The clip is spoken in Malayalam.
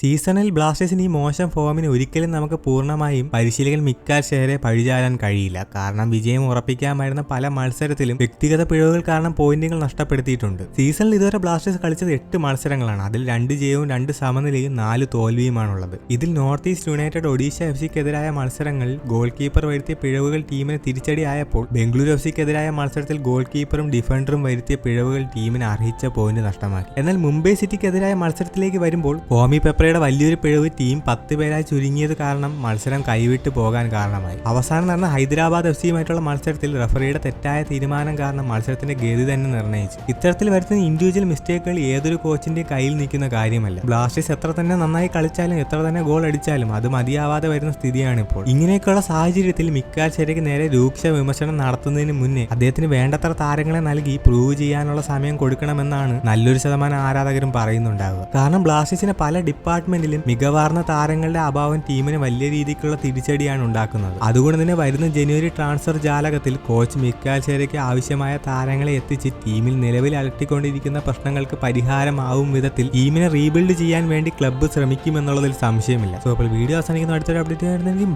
സീസണിൽ ബ്ലാസ്റ്റേഴ്സിന് ഈ മോശം ഫോമിന് ഒരിക്കലും നമുക്ക് പൂർണമായും പരിശീലകൻ മിക്കാൽ ഷെയറെ പഴിചാരാൻ കഴിയില്ല. കാരണം വിജയം ഉറപ്പിക്കാമായിരുന്ന പല മത്സരത്തിലും വ്യക്തിഗത പിഴവുകൾ കാരണം പോയിന്റുകൾ നഷ്ടപ്പെടുത്തിയിട്ടുണ്ട്. സീസണിൽ ഇതുവരെ ബ്ലാസ്റ്റേഴ്സ് കളിച്ചത് എട്ട് മത്സരങ്ങളാണ്. അതിൽ രണ്ട് ജയവും രണ്ട് സമനിലയും നാല് തോൽവിയുമാണുള്ളത്. ഇതിൽ north east united Odisha F സിക്കെതിരായ മത്സരങ്ങളിൽ ഗോൾ കീപ്പർ വരുത്തിയ പിഴവുകൾ ടീമിന് തിരിച്ചടിയായപ്പോൾ ബംഗളൂരു എഫ് സിക്കെതിരായ മത്സരത്തിൽ ഗോൾ കീപ്പറും ഡിഫൻഡറും വരുത്തിയ പിഴവുകൾ ടീമിന് അർഹിച്ച പോയിന്റ് നഷ്ടമാക്കി. എന്നാൽ മുംബൈ സിറ്റിക്കെതിരായ മത്സരത്തിലേക്ക് വരുമ്പോൾ ഹോമി പെപ്രയുടെ വലിയൊരു പിഴവ് ടീം പത്ത് പേരായി ചുരുങ്ങിയത് കാരണം മത്സരം കൈവിട്ട് പോകാൻ കാരണമായി. അവസാനം നടന്ന ഹൈദരാബാദ് എഫ് സിയുമായിട്ടുള്ള മത്സരത്തിൽ റഫറിയുടെ തെറ്റായ തീരുമാനം കാരണം മത്സരത്തിന്റെ ഗതി തന്നെ നിർണയിച്ചു ഇത്തരത്തിൽ വരുത്തുന്ന ഇൻഡിവിജ്വൽ മിസ്റ്റേക്കുകൾ ഏതൊരു കോച്ചിന്റെ കയ്യിൽ നിൽക്കുന്ന കാര്യമല്ല. ബ്ലാസ്റ്റേഴ്സ് എത്ര തന്നെ നന്നായി കളിച്ചാലും എത്ര തന്നെ ഗോൾ അടിച്ചാലും അത് മതിയാവാതെ വരുന്ന സ്ഥിതിയാണ് ഇപ്പോൾ. ഇങ്ങനെയൊക്കെയുള്ള സാഹചര്യത്തിൽ മിക്കാൽ നേരെ രൂക്ഷ വിമർശനം നടത്തുന്നതിന് മുന്നേ അദ്ദേഹത്തിന് വേണ്ടത്ര താരങ്ങളെ നൽകി പ്രൂവ് ചെയ്യാനുള്ള സമയം കൊടുക്കണമെന്നാണ് നല്ലൊരു ശതമാനം ആരാധകരും പറയുന്നുണ്ടാവുക. കാരണം ബ്ലാസ്റ്റേഴ്സിന്റെ പല ഡിപ്പാർട്ട്മെന്റിലും മികവാർന്ന താരങ്ങളുടെ അഭാവം ടീമിന് വലിയ രീതിക്കുള്ള തിരിച്ചടിയാണ് ഉണ്ടാക്കുന്നത്. അതുകൊണ്ട് തന്നെ വരുന്ന ജനുവരി ട്രാൻസ്ഫർ ജാലകത്തിൽ കോച്ച് മിക്കാൽ ശേരയ്ക്ക് ആവശ്യമായ താരങ്ങളെ എത്തിച്ച് ടീമിൽ നിലവിൽ അലട്ടിക്കൊണ്ടിരിക്കുന്ന പ്രശ്നങ്ങൾക്ക് പരിഹാരമാവും വിധത്തിൽ ടീമിനെ റീബിൽഡ് ചെയ്യാൻ വേണ്ടി ക്ലബ്ബ് ശ്രമിക്കുമെന്നുള്ളതിൽ സംശയമില്ല. സോ അപ്പോൾ വീഡിയോ അവസാനിക്കുന്ന അടുത്തൊരു അപ്ഡേറ്റ് ആയിരുന്നെങ്കിൽ